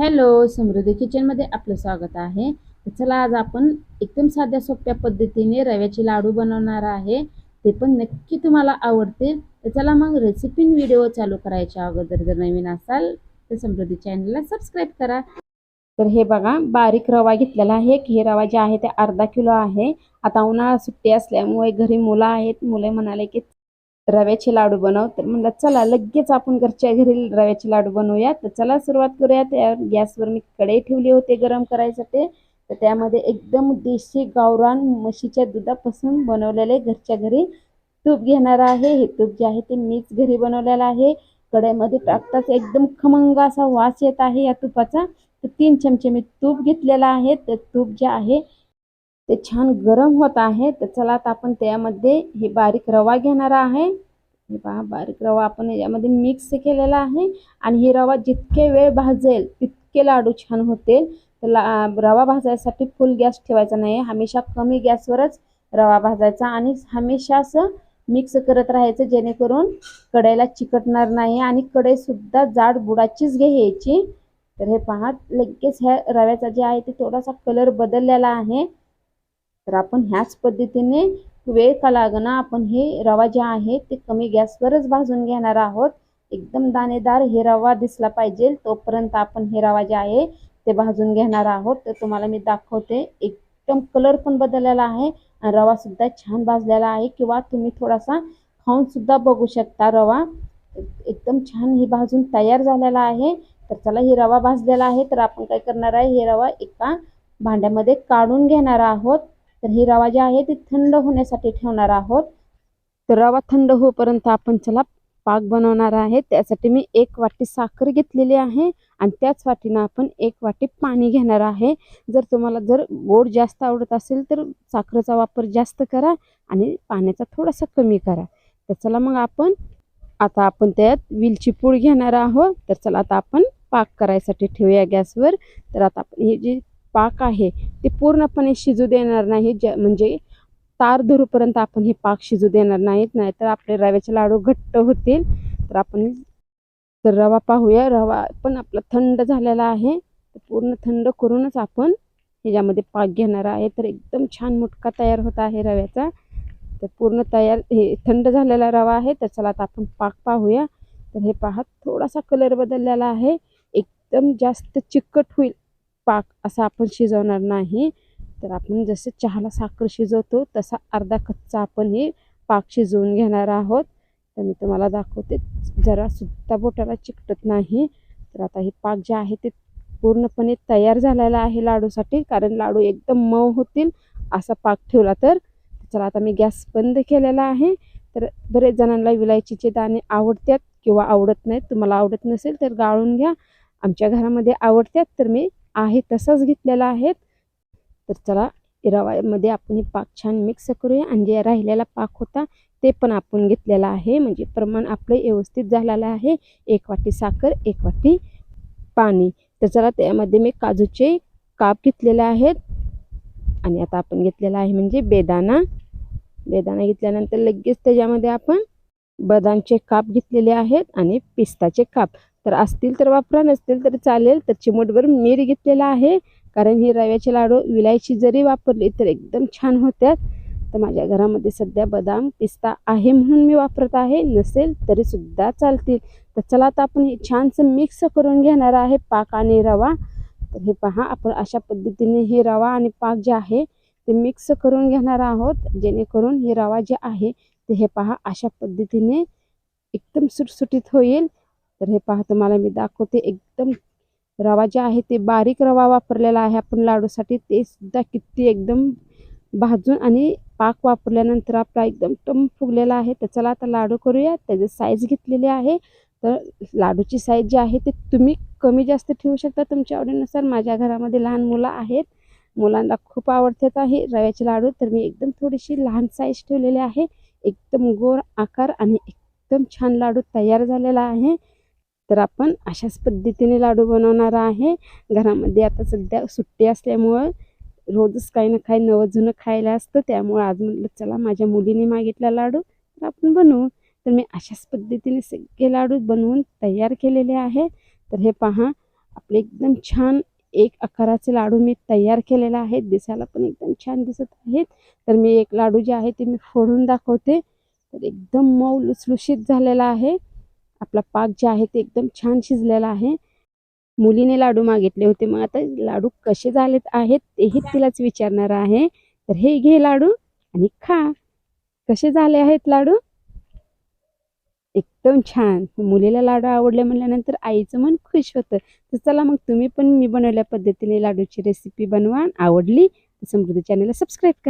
Hello समृद्धी किचनमध्ये आपलं स्वागत आहे. तर चला आज आपण एकदम साध्या सोप्या पद्धतीने रव्याचे लाडू बनवणार आहे. ते पण नक्की तुम्हाला आवडतील तर चला मग रेसिपी व्हिडिओ चालू करायच्या अगोदर जर नवीन असाल तर समृद्धी चॅनलला सबस्क्राईब करा. तर हे बघा बारीक रवा घेतलेला आहे. हे रवा जे आहे ते अर्धा किलो आहे. आता उन्हाळा सुट्टी असल्यामुळे घरी मुलं आहेत. मुले म्हणाले की रव्याचे लाडू बनव. तर म्हणलं चला लगेच आपण घरच्या घरी रव्याचे लाडू बनवूया. तर चला सुरुवात करूया. त्या गॅसवर मी कढई ठेवली होते गरम करायसाठी तर त्यामध्ये एकदम देशी गावरान म्हशीच्या दुधापासून बनवलेले घरच्या घरी तूप घेणार आहे. हे तूप जे आहे ते मीच घरी बनवलेलं आहे. कढईमध्ये टाकताच एकदम खमंग असा वास येत आहे या तुपाचा. तर तीन चमचे मी तूप घेतलेला आहे. तर तूप जे आहे ते छान गरम होत आहे तर चला आता आपण त्यामध्ये हे बारीक रवा घेणार आहे. हे पहा बारीक रवा आपण यामध्ये मिक्स केलेला आहे आणि ही रवा जितके वेळ भाजेल तितके लाडू छान होतील. तर ला रवा भाजायसाठी फुल गॅस ठेवायचा नाही हमेशा कमी गॅसवरच रवा भाजायचा आणि हमेशा असं मिक्स करत राहायचं जेणेकरून कढईला चिकटणार नाही आणि कढईसुद्धा जाड बुडाचीच घ्यायची तर हे पहा लगेच ह्या रव्याचा जे आहे ते थोडासा कलर बदललेला आहे. तर आपण ह्याच पद्धतीने वेळ का लागना आपण हे रवा जे आहे ते कमी गॅसवरच भाजून घेणार आहोत. एकदम दाणेदार हे रवा दिसला पाहिजे. तोपर्यंत आपण हे रवा जे आहे ते भाजून घेणार आहोत. तर तुम्हाला मी दाखवते एकदम कलर पण बदललेला आहे आणि रवा सुद्धा छान भाजलेला आहे. किंवा तुम्ही थोडासा खाऊन सुद्धा बघू शकता रवा. एकदम छान हे भाजून तयार झालेला आहे. तर चला ही रवा भाजलेला आहे. तर आपण काय करणार आहे हे रवा एका भांड्यामध्ये काढून घेणार आहोत. तर ही रवा जी आहे ती थंड होण्यासाठी ठेवणार आहोत. तर रवा थंड होईपर्यंत आपण चला पाक बनवणार आहे. त्यासाठी मी एक वाटी साखर घेतलेली आहे आणि त्याच वाटीनं आपण एक वाटी पाणी घेणार आहे. जर तुम्हाला जर गोड जास्त आवडत असेल तर साखरेचा वापर जास्त करा आणि पाण्याचा थोडासा कमी करा. तर चला मग आपण आता आपण त्यात विलची पूड घेणार आहोत. तर चला आता आपण पाक करायसाठी ठेवूया गॅसवर. तर आता आपण हे जी पाक आहे ते पूर्णपणे शिजू देणार नाही. ज्या म्हणजे तार धरूपर्यंत आपण हे पाक शिजू देणार नाहीत. नाहीतर आपले रव्याचे लाडू घट्ट होतील. तर आपण तर रवा पाहूया. रवा पण आपला थंड झालेला आहे. तर पूर्ण थंड करूनच आपण ह्याच्यामध्ये पाक घेणार आहे. तर एकदम छान मुटका तयार होत आहे रव्याचा. तर पूर्ण तयार हे थंड झालेला रवा आहे. तर चला आता आपण पाक पाहूया. तर हे पहा थोडासा कलर बदललेला आहे. एकदम जास्त चिकट होईल. पाक असा आपण शिजवणार नाही. तर आपण जसे चहाला साखर शिजवतो तसा अर्धा कच्चा आपण हे पाक शिजवून घेणार आहोत. तर मी तुम्हाला दाखवते जरा सुद्धा बोटाला चिकटत नाही. तर आता हे पाक जे आहे ते पूर्णपणे तयार झालेला आहे लाडूसाठी कारण लाडू एकदम मऊ होतील असा पाक ठेवला तर. चला आता मी गॅस बंद केलेला आहे. तर बरेच जणांना विलायचीचे दाणे आवडतात किंवा आवडत नाहीत. तुम्हाला आवडत नसेल तर गाळून घ्या. आमच्या घरामध्ये आवडतात तर मी आहे तसाच घेतलेला आहे तर चला रवामध्ये आपण हे पाक छान मिक्स करूया. आणि जे राहिलेला पाक होता ते पण आपण घेतलेला आहे. म्हणजे प्रमाण आपलं व्यवस्थित झालेलं आहे. एक वाटी साखर एक वाटी पाणी. तर चला त्यामध्ये मी काजूचे काप घेतलेले आहेत. आणि आता आपण घेतलेला आहे म्हणजे बेदाना बेदाना घेतल्यानंतर लगेच त्याच्यामध्ये आपण बदामचे काप घेतलेले आहेत आणि पिस्ताचे काप. तर असतील तर वापरा नसतील तर चालेल. तर चिमटभर मीठ घेतलेला आहे. कारण हे रव्याचे लाडू विलायची जरी वापरली तर एकदम छान होत्यात. तर माझ्या घरामध्ये सध्या बदाम पिस्ता आहे म्हणून मी वापरत आहे. नसेल तरीसुद्धा चालतील. तर चला आता आपण हे छानसं मिक्स करून घेणार आहे पाक आणि रवा. तर हे पहा आपण अशा पद्धतीने हे रवा आणि पाक जे आहे ते मिक्स करून घेणार आहोत. जेणेकरून हे रवा जे आहे ते हे पहा अशा पद्धतीने एकदम सुटसुटीत होईल. तर हे पहा तुम्हाला मी दाखवते. एकदम रवा जे आहे ते बारीक रवा वापरलेला आहे. आपण लाडूसाठी ते सुद्धा किती एकदम भाजून आणि पाक वापरल्यानंतर आपला एकदम टम फुगलेला आहे. तर चला आता लाडू करूया. त्याचे साईज घेतलेली आहे. तर लाडूची साईज जी आहे ते तुम्ही कमी जास्त ठेवू शकता तुमच्या आवडीनुसार. माझ्या घरामध्ये लहान मुलं आहेत. मुलांना खूप आवडतात आहे रव्याचे लाडू. तर मी एकदम थोडीशी लहान साईज ठेवलेली आहे. एकदम गोर आकार आणि एकदम छान लाडू तयार झालेला आहे. तर आपण अशाच पद्धतीने लाडू बनवणार आहे. घरामध्ये आता सध्या सुट्टी असल्यामुळं रोजच काही ना काही नवं जुनं खायला असतं. त्यामुळं आज म्हटलं चला माझ्या मुलीने मागितला लाडू तर आपण बनवू. तर मी अशाच पद्धतीने सगळे लाडू बनवून तयार केलेले आहे. तर हे पहा आपले एकदम छान एक आकाराचे लाडू मी तयार केलेले आहेत. दिसायला पण एकदम छान दिसत आहेत. तर मी एक लाडू जे आहे ते मी फोडून दाखवते. तर एकदम मऊ लुसलुशीत झालेला आहे. आपला पाक जे आहे ते एकदम छान शिजलेला आहे. मुलीने लाडू मागितले होते. मग आता लाडू कसे झालेत आहेत तेही तिलाच विचारणार आहे. तर हे घे लाडू आणि खा. कसे झाले आहेत लाडू? एकदम छान. मुलीला लाडू आवडले म्हणल्यानंतर आईचं मन खुश होतं. तर चला मग तुम्ही पण मी बनवल्या पद्धतीने लाडूची रेसिपी बनवा. आवडली तर समृद्धी चॅनलला सबस्क्राईब करा.